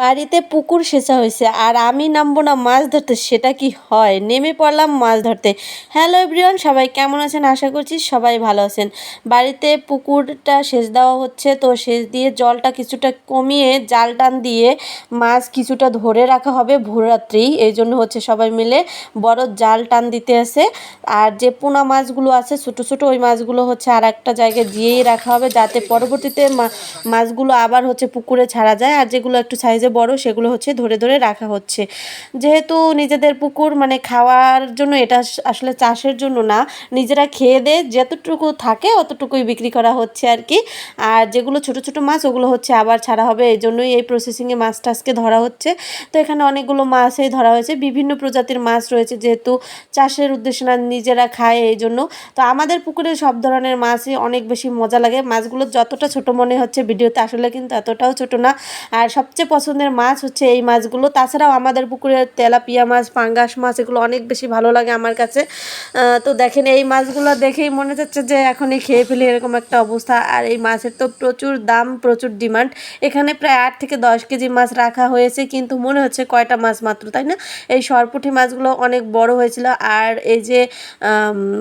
বাড়িতে পুকুর সেচা হয়েছে আর আমি নামবো না মাছ ধরতে, সেটা কি হয়? নেমে পড়লাম মাছ ধরতে। হ্যালো এভরিওয়ান, সবাই কেমন আছেন? আশা করছি সবাই ভালো আছেন। বাড়িতে পুকুরটা সেচ দেওয়া হচ্ছে, তো সেচ দিয়ে জলটা কিছুটা কমিয়ে জাল টান দিয়ে মাছ কিছুটা ধরে রাখা হবে ভোররাত্রি। এই জন্য হচ্ছে সবাই মিলে বড় জাল টান দিতে আছে। আর যে পোনা মাছগুলো আছে, ছোটো ছোটো ওই মাছগুলো হচ্ছে আর একটা জায়গায় দিয়েই রাখা হবে, যাতে পরবর্তীতে মাছগুলো আবার হচ্ছে পুকুরে ছাড়া যায়। আর যেগুলো একটু সাইজে বড় সেগুলো হচ্ছে ধরে ধরে রাখা হচ্ছে। যেহেতু নিজেদের পুকুর মানে খাওয়ার জন্য এটা আসলে চাষের জন্য না, নিজেরা খেয়ে দে যতটুকু থাকে অতটুকুই বিক্রি করা হচ্ছে আর কি আর যেগুলো ছোট ছোট মাছ ওগুলো হচ্ছে আবার ছাড়া হবে এই জন্যই এই প্রসেসিংয়ে মাছ টাছকে ধরা হচ্ছে। তো এখানে অনেকগুলো মাছই ধরা হয়েছে, বিভিন্ন প্রজাতির মাছ রয়েছে যেহেতু চাষের উদ্দেশ্যে না নিজেরা খায় এই জন্য তো আমাদের পুকুরে সব ধরনের মাছই অনেক বেশি মজা লাগে। মাছগুলো যতটা ছোট মনে হচ্ছে ভিডিওতে আসলে কিন্তু এতটাও ছোট না। আর সবচেয়ে পছন্দের মাছ হচ্ছে এই মাছগুলো। তাছাড়াও আমাদের পুকুরে তেলাপিয়া মাছ, পাঙ্গাস মাছ, এগুলো অনেক বেশি ভালো লাগে আমার কাছে। তো দেখেন, এই মাছগুলো দেখেই মনে হচ্ছে যে এখনই খেয়ে ফেলি এরকম একটা অবস্থা। আর এই মাছের তো প্রচুর দাম, প্রচুর ডিমান্ড। এখানে প্রায় আট থেকে দশ কেজি মাছ রাখা হয়েছে, কিন্তু মনে হচ্ছে কয়টা মাছ মাত্র, তাই না? এই সরপুঁটি মাছগুলো অনেক বড় হয়েছিল। আর এই যে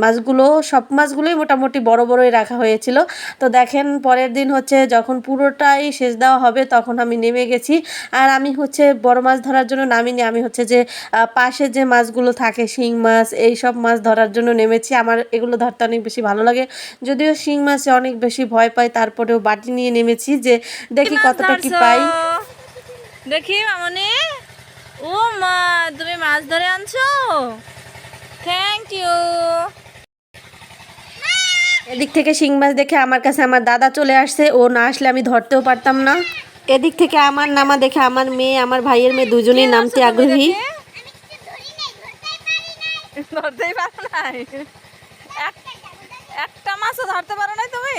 মাছগুলো, সব মাছগুলোই মোটামুটি বড় বড়ই রাখা হয়েছিল। তো দেখেন, পরের দিন হচ্ছে যখন পুরোটাই শেষ দেওয়া হবে, তখন আমি নেমে গেছি। আর আমি হচ্ছে বড় মাছ ধরার জন্য নামিনি। আমি হচ্ছে যে পাশে যে মাছগুলো থাকে শিং মাছ এই সব মাছ ধরার জন্য নেমেছি। আমার এগুলো ধরতে অনেক বেশি ভালো লাগে। যদিও শিং মাছে অনেক বেশি ভয় পাই তারপরেও বাটি নিয়ে নেমেছি যে দেখি কতটা কি পাই। দেখি মামনি। ও মা তুমি মাছ ধরে আনছো? থ্যাংক ইউ এদিক থেকে শিং মাছ দেখে আমার কাছে আমার দাদা চলে আসছে। ও না আসলে আমি ধরতেও পারতাম না। এদিক থেকে আমার নামা দেখে আমার মেয়ে আমার ভাইয়ের মেয়ে দুজনেই নামতে আগ্রহী। ধরতেই পারো নাই। একটা মাছও ধরতে পারো নাই তুমি?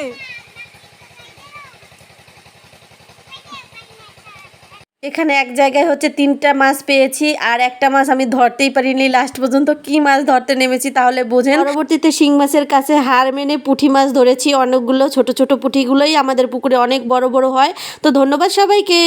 এখানে এক জায়গায় হচ্ছে তিনটা মাছ পেয়েছি, আর একটা মাছ আমি ধরতেই পারিনি। লাস্ট পর্যন্ত কি মাছ ধরতে নেমেছি তাহলে বোঝেন। পরবর্তীতে শিং মাছের কাছে হার মেনে পুঁঠি মাছ ধরেছি। অনেকগুলো ছোট ছোট পুঁটিগুলোই আমাদের পুকুরে অনেক বড় বড় হয়। তো ধন্যবাদ সবাইকে।